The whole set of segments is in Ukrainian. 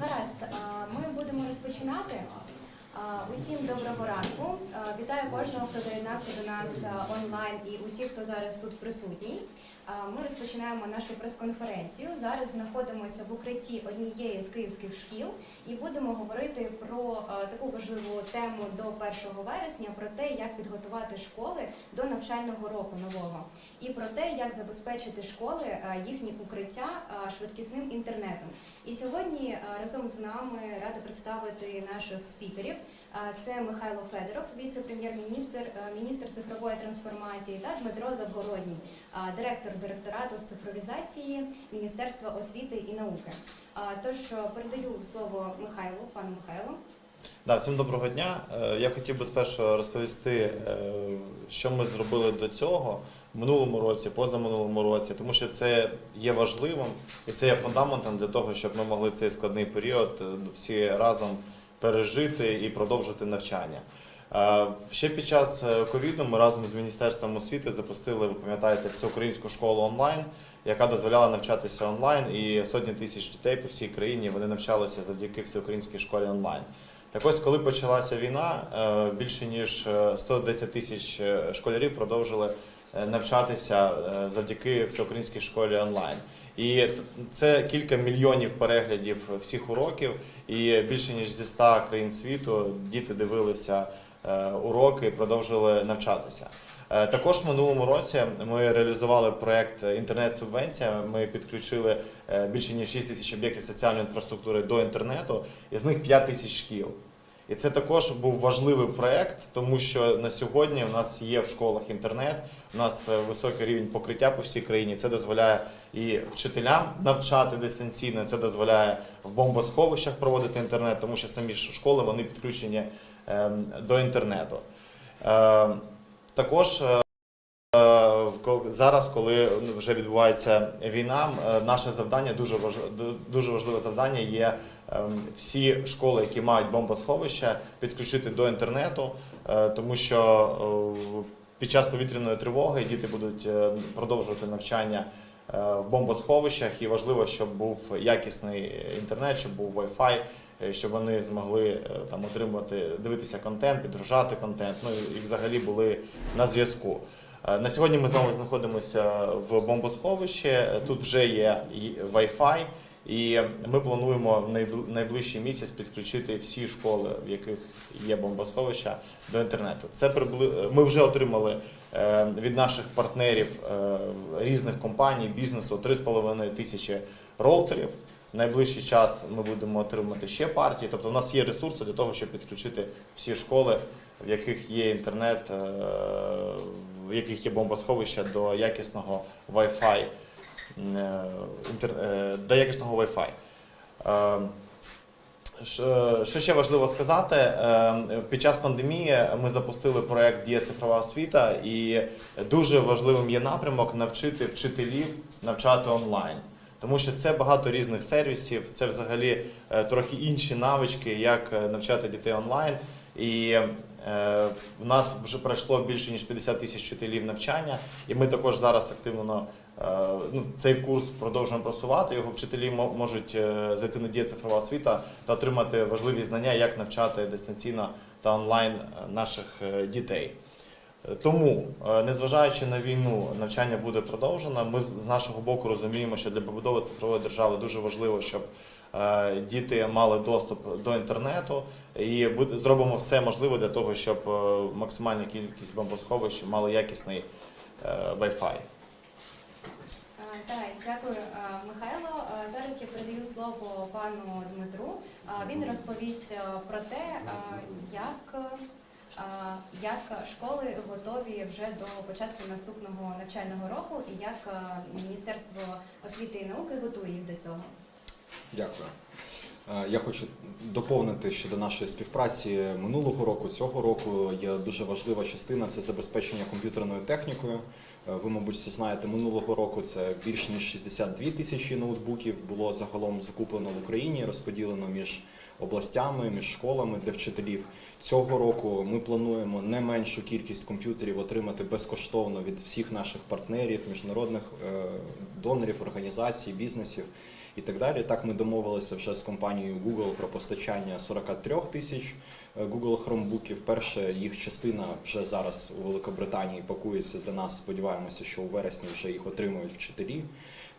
Гаразд, ми будемо розпочинати. Усім доброго ранку. Вітаю кожного, хто доєднався до нас онлайн і усіх, хто зараз тут присутній. Ми розпочинаємо нашу прес-конференцію. Зараз знаходимося в укритті однієї з київських шкіл і будемо говорити про таку важливу тему до 1 вересня про те, як підготувати школи до навчального року нового, і про те, як забезпечити школи а, їхні укриття швидкісним інтернетом. І сьогодні е, разом з нами рада представити наших спікерів. Е, Це Михайло Федоров, віце-прем'єр-міністр, е, міністр цифрової трансформації, та Дмитро Завгородній, директор директорату з цифровізації Міністерства освіти і науки. Тож передаю слово Михайлу, пану Михайлу. Да, всім доброго дня. Е, Я хотів би спершу розповісти, е, що ми зробили до цього в минулому році, позаминулому році, тому що це є важливим і це є фундаментом для того, щоб ми могли цей складний період е, всі разом пережити і продовжити навчання. Ще під час ковіду ми разом з міністерством освіти запустили, ви пам'ятаєте, всеукраїнську школу онлайн, яка дозволяла навчатися онлайн, і сотні тисяч дітей по всій країні вони навчалися завдяки всеукраїнській школі онлайн. Так ось, коли почалася війна, е, більше ніж е, 110 тисяч е, школярів продовжили е, навчатися е, завдяки всеукраїнській школі онлайн. І це кілька мільйонів переглядів всіх уроків, і більше ніж зі 100 країн світу діти дивилися е, уроки і продовжили навчатися. Е, Також в минулому році ми реалізували проект інтернет-субвенція. Ми підключили е, більше ніж 6 тисяч об'єктів соціальної інфраструктури до інтернету, із них 5 тисяч шкіл. І це також був важливий проект, тому що на сьогодні у нас є в школах інтернет, у нас е, високий рівень покриття по всій країні. Це дозволяє і вчителям навчати дистанційно. Це дозволяє в бомбосховищах проводити інтернет, тому що самі школи вони підключені ем, до інтернету. Ем, Також е, Зараз, коли вже відбувається війна, е, наше завдання дуже важ- дуже важливе завдання є ем, всі школи, які мають бомбосховища, підключити до інтернету, е, тому що е, під час повітряної тривоги діти будуть продовжувати навчання в бомбосховищах, і важливо, щоб був якісний інтернет, щоб був Wi-Fi, щоб вони змогли там отримувати, дивитися контент, підгружати контент, ну і взагалі були на зв'язку. Е, На сьогодні ми з вами знаходимося в бомбосховищі. Тут вже є Wi-Fi, і ми плануємо в найбл- найближчий місяць підключити всі школи, в яких є бомбосховища, до інтернету. Це прибли... Ми вже отримали е, від наших партнерів е, різних компаній, бізнесу 3,5 тисячі роутерів. В найближчий час ми будемо отримати ще партії. Тобто, у нас є ресурси для того, щоб підключити всі школи, в яких є інтернет, в яких є бомбосховища до якісного Wi-Fi, е, е, до якісного Wi-Fi. Е, Що ще важливо сказати, е, під час пандемії ми запустили проект Дія цифрова освіта, і дуже важливим є напрямок навчити вчителів навчати онлайн. Тому що це багато різних сервісів, це взагалі е, трохи інші навички, як навчати дітей онлайн. І в нас вже пройшло більше ніж 50 тисяч вчителів навчання, і ми також зараз активно е, ну, цей курс продовжуємо просувати. Його вчителі можуть е, зайти на дія цифрова освіта та отримати важливі знання, як навчати дистанційно та онлайн е, наших е, дітей. Е, Тому, е, незважаючи на війну, навчання буде продовжено. Ми з нашого боку розуміємо, що для побудови цифрової держави дуже важливо, щоб е, діти мали доступ до інтернету, і зробимо все можливе для того, щоб е, максимальна кількість бомбосховищ мали якісний е, Wi-Fi. Е, Так, дякую, е, Михайло. Е, Зараз я передаю слово пану Дмитру. Е, Він розповість е, про те, е, як, е, як школи готові вже до початку наступного навчального року і як е, Міністерство освіти і науки готує їх до цього. Дякую. Е, Я хочу доповнити щодо нашої співпраці минулого року. Цього року є дуже важлива частина це забезпечення комп'ютерною технікою. Е, Ви, мабуть, всі знаєте, минулого року це більш ніж 62 тисячі ноутбуків було загалом закуплено в Україні, розподілено між областями, між школами для вчителів. Цього року ми плануємо не меншу кількість комп'ютерів отримати безкоштовно від всіх наших партнерів, міжнародних е, донорів, організацій, бізнесів. І так далі. Так ми домовилися вже з компанією Google про постачання 43 тисяч е, Google Chromebookів. Перша їх частина вже зараз у Великобританії пакується до нас. Сподіваємося, що у вересні вже їх отримують вчителі.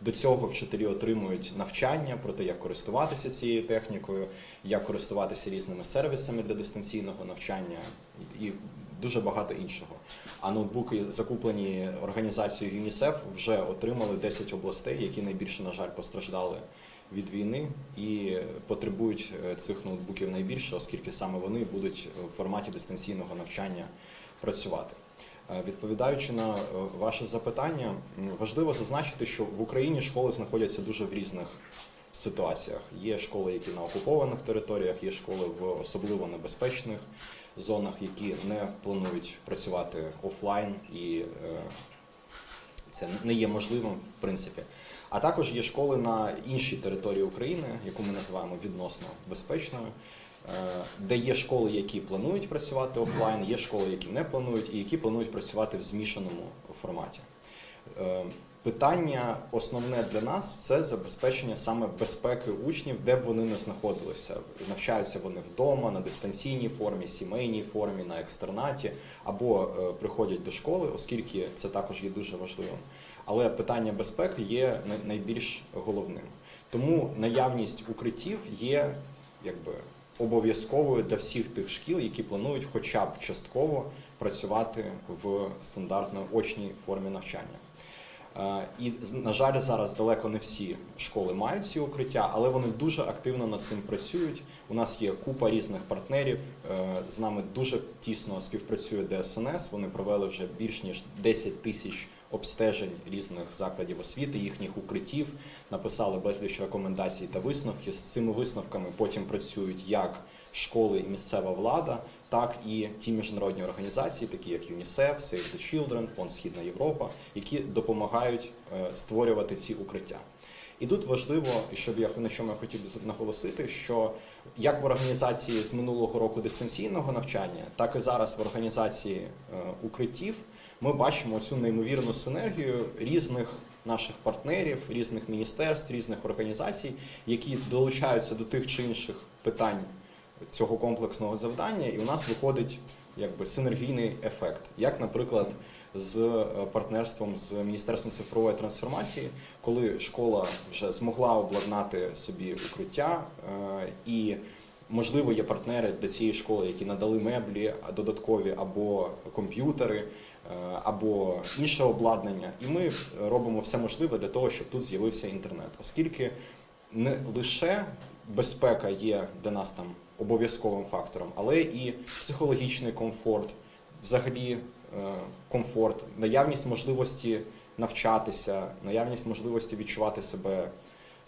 До цього вчителі отримують навчання про те, як користуватися цією технікою, як користуватися різними сервісами для дистанційного навчання і дуже багато іншого. А ноутбуки, закуплені організацією ЮНІСЕФ, вже отримали 10 областей, які найбільше, на жаль, постраждали від війни і потребують е, цих ноутбуків найбільше, оскільки саме вони будуть в форматі дистанційного навчання працювати. Е, Відповідаючи на е, ваше запитання, важливо зазначити, що в Україні школи знаходяться дуже в різних ситуаціях. Є школи, які на окупованих територіях, є школи в особливо небезпечних зонах, які не планують працювати офлайн, і е, це не є можливим в принципі. А також є школи на іншій території України, яку ми називаємо відносно безпечною, е, де є школи, які планують працювати офлайн, є школи, які не планують, і які планують працювати в змішаному форматі. Питання основне для нас це забезпечення саме безпеки учнів, де б вони не знаходилися. Навчаються вони вдома, на дистанційній формі, сімейній формі, на екстернаті або е, приходять до школи, оскільки це також є дуже важливим. Але питання безпеки є найбільш головним. Тому наявність укриттів є якби обов'язковою для всіх тих шкіл, які планують хоча б частково працювати в стандартно очній формі навчання. Е, І на жаль, зараз далеко не всі школи мають ці укриття, але вони дуже активно над цим працюють. У нас є купа різних партнерів. е, З нами дуже тісно співпрацює ДСНС. Вони провели вже більш ніж 10 тисяч обстежень різних закладів освіти, їхніх укриттів, написали безліч рекомендацій та висновків. З цими висновками потім працюють як школи і місцева влада, так і ті міжнародні організації, такі як ЮНІСЕФ, Save the Children, Фонд Східна Європа, які допомагають е, створювати ці укриття. І тут важливо, щоб я на чому я хотів наголосити, що як в організації з минулого року дистанційного навчання, так і зараз в організації е, укриттів ми бачимо цю неймовірну синергію різних наших партнерів, різних міністерств, різних організацій, які долучаються до тих чи інших питань цього комплексного завдання, і у нас виходить якби синергійний ефект, як, наприклад, з е, партнерством з Міністерством цифрової трансформації, коли школа вже змогла обладнати собі укриття, е, і можливо є партнери для цієї школи, які надали меблі додаткові або комп'ютери. е, Або інше обладнання, і ми робимо все можливе для того, щоб тут з'явився інтернет, оскільки не лише безпека є для нас там обов'язковим фактором, але і психологічний комфорт, взагалі е, комфорт, наявність можливості навчатися, наявність можливості відчувати себе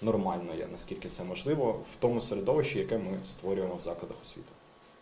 нормально, наскільки це можливо, в тому середовищі, яке ми створюємо в закладах освіти.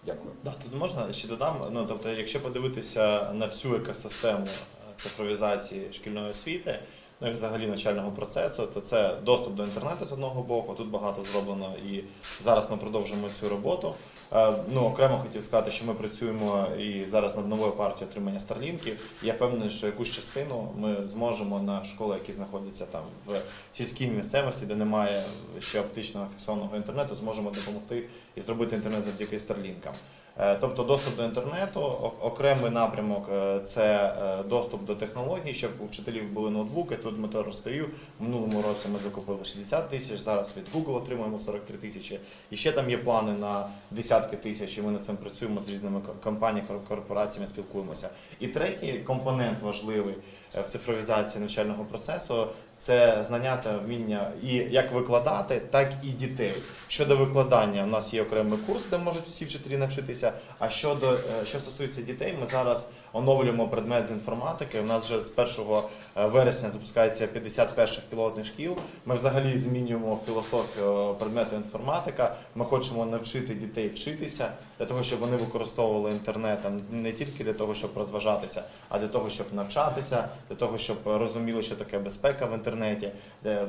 Дякую. Да, тут можна ще додам. Ну тобто, якщо подивитися на всю екосистему е, цифровізації шкільної освіти, ну і взагалі навчального процесу, то це доступ до інтернету з одного боку. Тут багато зроблено, і зараз ми продовжуємо цю роботу. Е, Ну окремо хотів сказати, що ми працюємо і зараз над новою партією отримання старлінків. Я впевнений, що якусь частину ми зможемо на школи, які знаходяться там в сільській місцевості, де немає ще оптичного фіксованого інтернету, зможемо допомогти і зробити інтернет завдяки старлінкам. Е, Тобто доступ до інтернету, окремий напрямок е, це е, доступ до технологій, щоб у вчителів були ноутбуки. Тут Дмитро розповів. Минулому році ми закупили 60 тисяч, зараз від Google отримуємо 43 тисячі. І ще там є плани на десятки тисяч, і ми над цим працюємо з різними компаніями, кор- корпораціями, спілкуємося. І третій компонент важливий в цифровізації навчального процесу це знання та вміння і як викладати, так і дітей. Щодо викладання, у нас є окремий курс, де можуть всі вчителі навчитися. А щодо е, що стосується дітей, ми зараз оновлюємо предмет з інформатики. У нас вже з 1 вересня запускається 50 перших пілотних шкіл. Ми взагалі змінюємо філософію предмету інформатика. Ми хочемо навчити дітей вчитися для того, щоб вони використовували інтернет не тільки для того, щоб розважатися, а для того, щоб навчатися, для того, щоб розуміли, що таке безпека в інтернеті. Інтернеті. Е,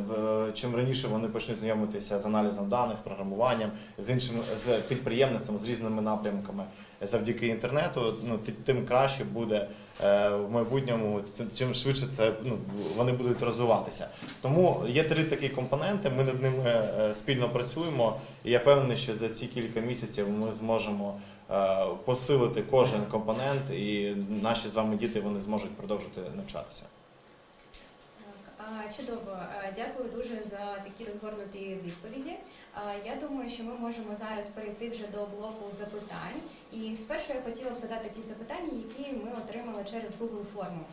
Чим раніше вони почнуть знайомитися з аналізом даних, з програмуванням, з іншими з підприємництвом, з різними напрямками завдяки інтернету, ну тим краще буде е, в майбутньому, чим швидше це ну вони будуть розвиватися. Тому є три такі компоненти. Ми над ними е, спільно працюємо, і я певний, що за ці кілька місяців ми зможемо посилити кожен компонент, і наші з вами діти вони зможуть продовжити навчатися. Чудово. Дякую дуже за такі розгорнуті відповіді. Я думаю, що ми можемо зараз перейти вже до блоку запитань. І спершу я хотіла б задати ті запитання, які ми отримали через Google форму.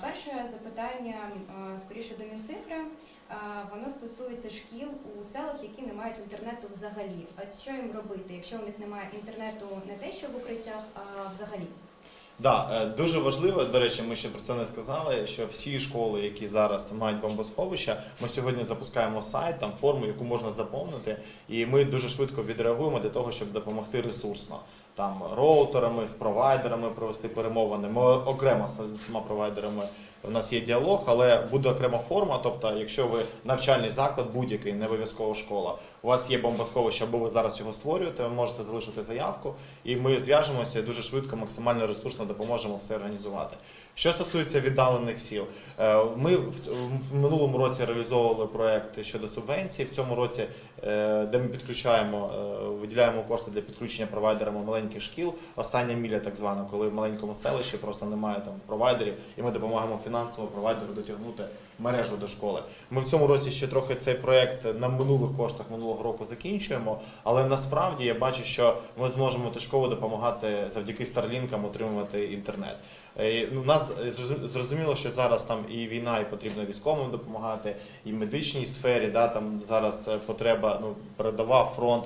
Перше запитання скоріше до Мінцифри. Воно стосується шкіл у селах, які не мають інтернету взагалі. А що їм робити, якщо у них немає інтернету не те, що в укриттях, а взагалі? Да, е, дуже важливо, до речі, ми ще про це не сказали, що всі школи, які зараз мають бомбосховища, ми сьогодні запускаємо сайт, там форму, яку можна заповнити, і ми дуже швидко відреагуємо для того, щоб допомогти ресурсно. Там роутерами, з провайдерами провести перемовини. Ми окремо з усіма провайдерами у нас є діалог, але буде окрема форма. Тобто, якщо ви навчальний заклад, будь-який, не обов'язково школа, у вас є бомбосховище, або ви зараз його створюєте, ви можете залишити заявку, і ми зв'яжемося і дуже швидко, максимально ресурсно допоможемо все організувати. Що стосується віддалених сіл, е, ми в минулому році реалізовували проект щодо субвенцій. В цьому році, е, де ми підключаємо, е, виділяємо кошти для підключення провайдерами маленьких шкіл. Остання міля, так звана, коли в маленькому селищі просто немає там провайдерів, і ми допомагаємо фінансово провайдеру дотягнути мережу до школи. Ми в цьому році ще трохи цей проект на минулих коштах минулого року закінчуємо, але насправді я бачу, що ми зможемо точково допомагати завдяки старлінкам отримувати інтернет. Е, Ну, у нас е, зрозуміло, що зараз там і війна, і потрібно військовим допомагати, і медичній сфері. Да, там зараз е, потреба, ну передова фронт,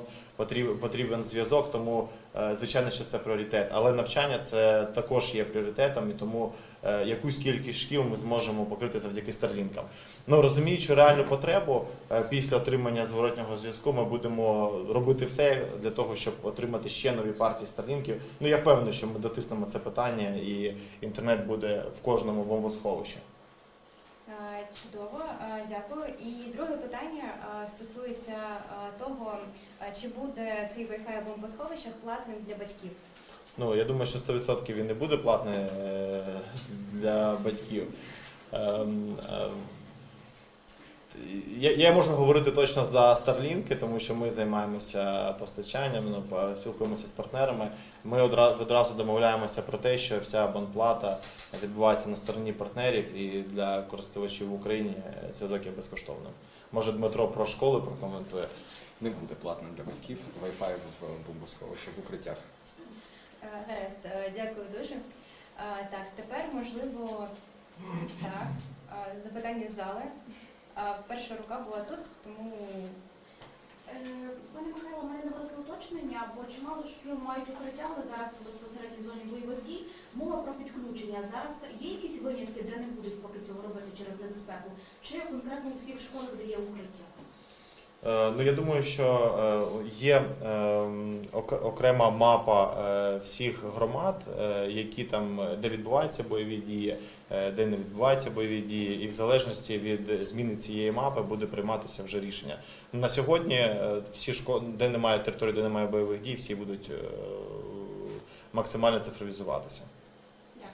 потрібен, зв'язок. Тому звичайно, що це пріоритет. Але навчання це також є пріоритетом, і тому е, якусь кількість шкіл ми зможемо покрити завдяки старлінкам. Ну розуміючи реальну потребу, е, після отримання зворотнього зв'язку ми будемо робити все для того, щоб отримати ще нові партії старлінків. Ну я впевнений, що ми дотиснемо це питання, і інтернет буде в кожному бомбосховищі. Е, Чудово, е, дякую. І друге питання е, стосується того, чи буде цей Wi-Fi бомбосховищах платним для батьків. Ну я думаю, що 100% він не буде платний для батьків. Я, я можу говорити точно за Starlink, тому що ми займаємося постачанням, ну, спілкуємося з партнерами. Ми одразу, одразу домовляємося про те, що вся абонплата відбувається на стороні партнерів і для користувачів в Україні зв'язок є безкоштовним. Може Дмитро про школи прокоментує. Не буде платним для батьків Wi-Fi в бомбосховищі в укриттях. Е, Гаразд, е, дякую дуже. Е, Так, тепер можливо так. Запитання з зали. Перша рука була тут, тому Е, Пане Михайло, у мене невелике уточнення, бо чимало шкіл мають укриття, але зараз в безпосередній зоні бойових дій. Мова про підключення. Зараз є якісь винятки, де не будуть поки цього робити через небезпеку? Чи конкретно у всіх школах, де є укриття? Е, Ну, я думаю, що е, є ем, окрема мапа е, всіх громад, які там, де відбуваються бойові дії, де не відбуваються бойові дії, і в залежності від зміни цієї мапи буде прийматися вже рішення. На сьогодні всі школи, де немає території, де немає бойових дій, всі будуть максимально цифровізуватися. Дякую.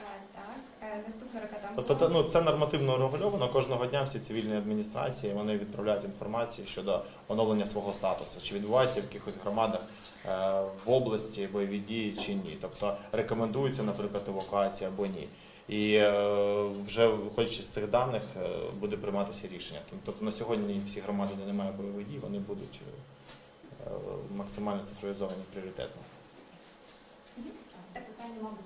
е, так. Е, Наступна рука там. Тобто, та- ну це нормативно регульовано. Кожного дня всі цивільні адміністрації вони відправляють інформацію щодо оновлення свого статусу, чи відбуваються в якихось громадах е, в області бойові дії чи ні. Тобто рекомендується, наприклад, евакуація або ні. І е, вже виходячи з цих даних е, буде прийматися рішення. Тобто на сьогодні всі громади, де немає бойових дій, вони будуть е, максимально цифровізовані пріоритетно. Це питання, мабуть,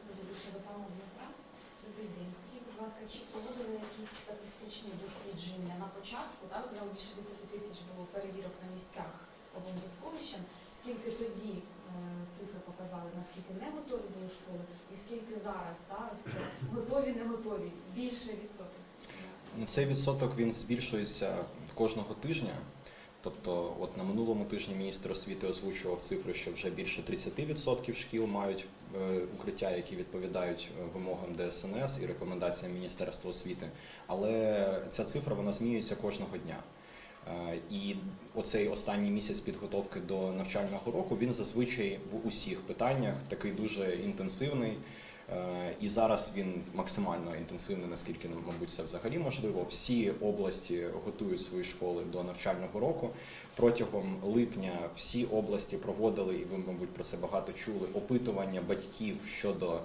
чи проводили якісь статистичні дослідження на початку? Так, за більше 10 тисяч було перевірок на місцях по бомбосховищам. Скільки тоді е, цифри показали, наскільки не готові були школи, і скільки зараз та, це готові, не готові? Більше відсоток. Ну, цей відсоток він збільшується кожного тижня. Тобто, от на минулому тижні міністр освіти озвучував цифри, що вже більше 30% шкіл мають е, укриття, які відповідають е, вимогам ДСНС і рекомендаціям Міністерства освіти. Але ця цифра вона змінюється кожного дня. Е, І оцей останній місяць підготовки до навчального року він зазвичай в усіх питаннях такий дуже інтенсивний. Е, І зараз він максимально інтенсивний, наскільки мабуть це взагалі можливо. Всі області готують свої школи до навчального року. Протягом липня всі області проводили, і ви, мабуть, про це багато чули, опитування батьків щодо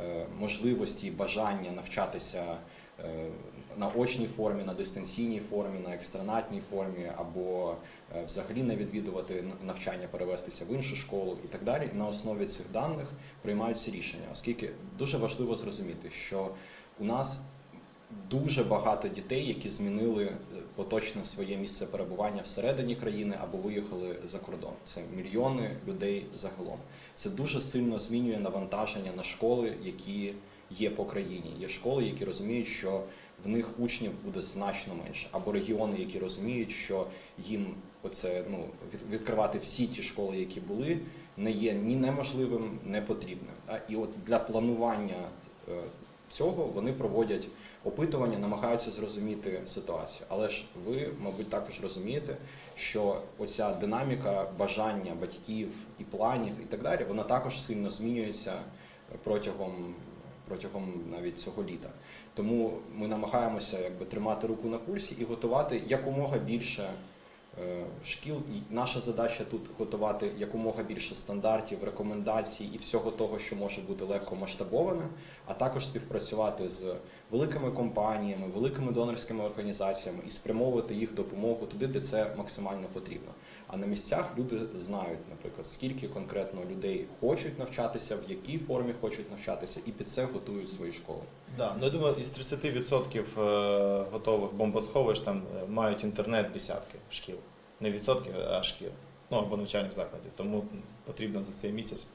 е, можливості і бажання навчатися е, на очній формі, на дистанційній формі, на екстранатній формі, або е, взагалі не відвідувати навчання, перевестися в іншу школу і так далі. На основі цих даних приймаються рішення, оскільки дуже важливо зрозуміти, що у нас дуже багато дітей, які змінили е, поточне своє місце перебування всередині країни або виїхали за кордон. Це мільйони людей загалом. Це дуже сильно змінює навантаження на школи, які є по країні. Є школи, які розуміють, що в них учнів буде значно менше, або регіони, які розуміють, що їм оце ну від- відкривати всі ті школи, які були, не є ні неможливим, не потрібним. І от для планування е, цього вони проводять опитування, намагаються зрозуміти ситуацію. Але ж ви, мабуть, також розумієте, що оця динаміка бажання батьків і планів і так далі, вона також сильно змінюється протягом, протягом навіть цього літа. Тому ми намагаємося якби тримати руку на пульсі і готувати якомога більше е, шкіл. І наша задача тут готувати якомога більше стандартів, рекомендацій і всього того, що може бути легко масштабоване, а також співпрацювати з великими компаніями, великими донорськими організаціями і спрямовувати їх допомогу туди, де це максимально потрібно. А на місцях люди знають, наприклад, скільки конкретно людей хочуть навчатися, в якій формі хочуть навчатися, і під це готують свої школи. Да, ну я думаю, із 30% е, готових бомбосховищ там е, мають інтернет десятки шкіл. Не відсотків, а шкіл. Ну або навчальних закладів. Тому потрібно за цей місяць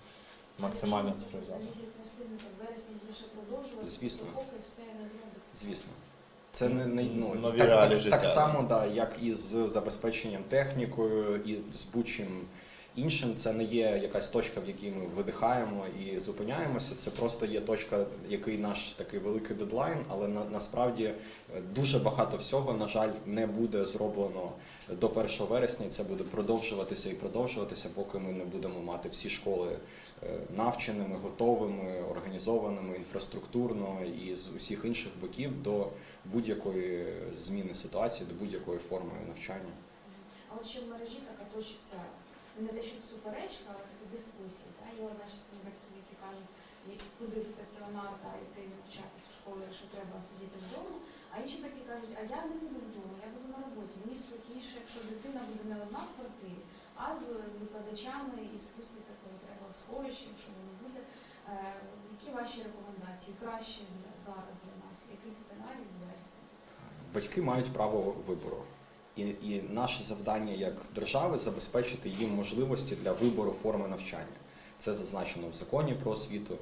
максимально цифровізувати. Місяць в вересні ще продовжувати, Звісно. поки все не зробиться. Звісно. Це не, не ну, Нові так, так, так само, да, як і з забезпеченням технікою, і з будь-чим іншим. Це не є якась точка, в якій ми видихаємо і зупиняємося. Це просто є точка, який наш такий великий дедлайн, але на, насправді е, дуже багато всього, на жаль, не буде зроблено до 1 вересня. Це буде продовжуватися і продовжуватися, поки ми не будемо мати всі школи е, навченими, готовими, організованими інфраструктурно і з усіх інших боків до будь-якої зміни ситуації, до будь-якої форми навчання. А от ще в мережі така точиться не те, що суперечка, але такі дискусії. Та? Є одна частина батьків, які кажуть, «І куди в стаціонар та йти навчатись в школу, якщо треба сидіти вдома. А інші батьки кажуть, а я не буду вдома, я буду на роботі. Мені спокійніше, якщо дитина буде не одна в квартирі, а з, з викладачами і спуститься, коли треба в сховище, якщо воно буде. Е, які ваші рекомендації? Краще зараз для нас? Який сценарій з вересня? Батьки мають право вибору. І, і наше завдання як держави забезпечити їм можливості для вибору форми навчання. Це зазначено в законі про освіту,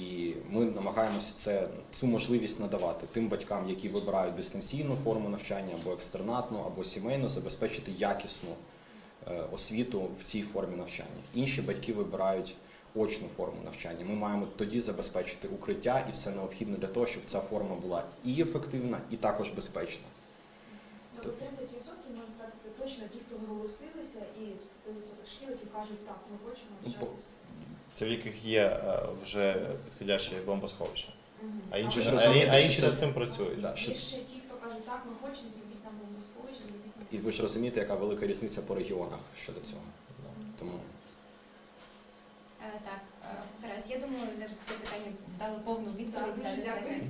і ми намагаємося це цю можливість надавати тим батькам, які вибирають дистанційну форму навчання або екстернатну, або сімейну, забезпечити якісну е, освіту в цій формі навчання. Інші батьки вибирають очну форму навчання. Ми маємо тоді забезпечити укриття і все необхідне для того, щоб ця форма була і ефективна, і також безпечна. Тобто 30% можна сказати, це точно ті, хто зголосилися, і це 100% шкіл, які кажуть, так, ми хочемо Ну, навчатися. Це в яких є е, вже підходящі бомбосховища. Мгм. А інші, ж а, а інші над цим працюють. Да, що Є ще ті, хто кажуть, так, ми хочемо, зробіть нам бомбосховище, зробіть нам. І ви ж розумієте, яка велика різниця по регіонах щодо цього. Тому Е, Так, е, Тарас, я думаю, на це питання дали повну відповідь. Так, дуже дякую.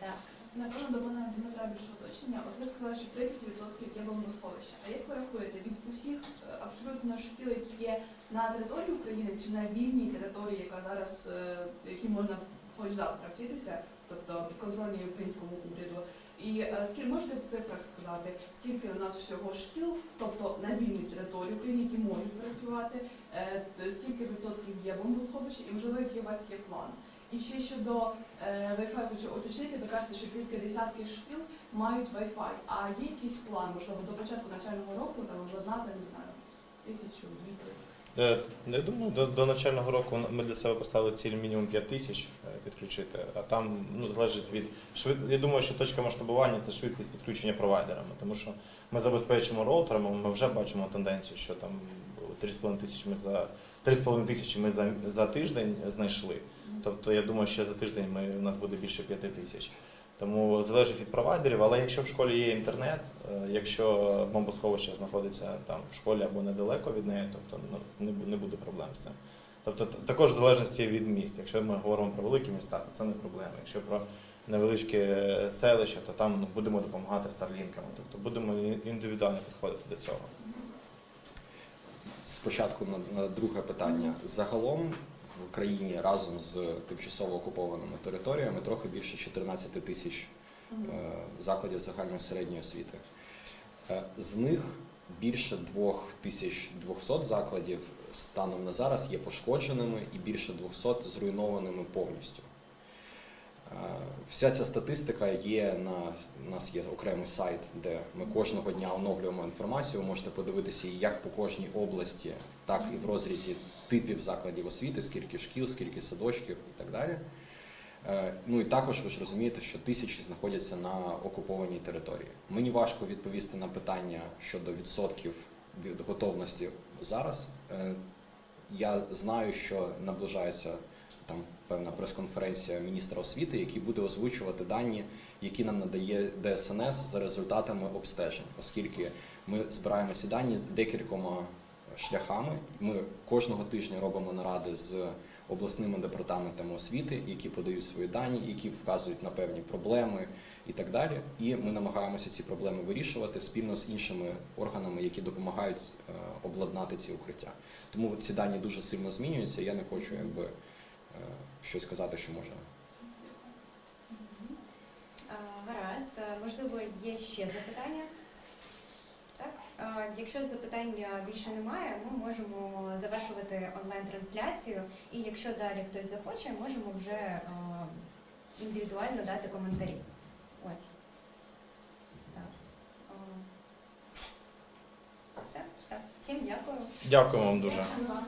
Так. Напевно, до мене Дмитра більше уточнення. От ви сказали, що 30% є бомбосховища. А як ви рахуєте, від усіх е, абсолютно шкіл, які є на території України чи на вільній території, яка зараз, е, які можна хоч завтра вчитися, тобто підконтрольній українському уряду, і е, скільки можете в цифрах сказати, скільки у нас всього шкіл, тобто на вільній території України, які можуть працювати, скільки відсотків є бомбосховища, і можливо, який у вас є план? І ще щодо е, Wi-Fi хочу уточнити, ви кажете, що тільки десятки шкіл мають Wi-Fi. А є якийсь план, можливо, до початку навчального року там обладнати, не знаю, тисячу дві. Е, Я думаю, до, до навчального року ми для себе поставили ціль мінімум 5 тисяч е, підключити, а там ну, залежить від швид... Я думаю, що точка масштабування це швидкість підключення провайдерами, тому що ми забезпечимо роутерами, ми вже бачимо тенденцію, що там 3,5 тисячі ми за 3,5 тисячі ми за, за тиждень знайшли. Тобто я думаю, ще за тиждень ми, у нас буде більше 5 тисяч. Тому залежить від провайдерів, але якщо в школі є інтернет, е, якщо бомбосховище знаходиться там в школі або недалеко від неї, тобто ну, не, буде проблем з цим. Тобто також в залежності від міст. Якщо ми говоримо про великі міста, то це не проблема. Якщо про невеличке селище, то там ну, будемо допомагати старлінками. Тобто будемо індивідуально підходити до цього. Спочатку на друге питання. Загалом в країні разом з тимчасово окупованими територіями трохи більше 14 тисяч е, закладів загальної середньої освіти. Е, З них більше 2200 закладів станом на зараз є пошкодженими і більше 200 зруйнованими повністю. Е, Вся ця статистика є на у нас є окремий сайт, де ми кожного дня оновлюємо інформацію. Ви можете подивитися її як по кожній області, так і в розрізі типів закладів освіти, скільки шкіл, скільки садочків і так далі. Е, Ну і також ви ж розумієте, що тисячі знаходяться на окупованій території. Мені важко відповісти на питання щодо відсотків від готовності зараз. Е, Я знаю, що наближається там певна прес-конференція міністра освіти, який буде озвучувати дані, які нам надає ДСНС за результатами обстежень, оскільки ми збираємо ці дані декількома шляхами. Ми кожного тижня робимо наради з обласними департаментами освіти, які подають свої дані, які вказують на певні проблеми і так далі. І ми намагаємося ці проблеми вирішувати спільно з іншими органами, які допомагають е, обладнати ці укриття. Тому ці дані дуже сильно змінюються. Я не хочу якби щось казати, що може. А, Гаразд, Е, можливо, є ще запитання? Так, якщо запитань е, більше немає, ми можемо завершувати онлайн-трансляцію. І якщо далі хтось захоче, можемо вже е, індивідуально дати коментарі. Ой. Так. Е, Все, так. Всім дякую. Дякую вам дуже. Дякую.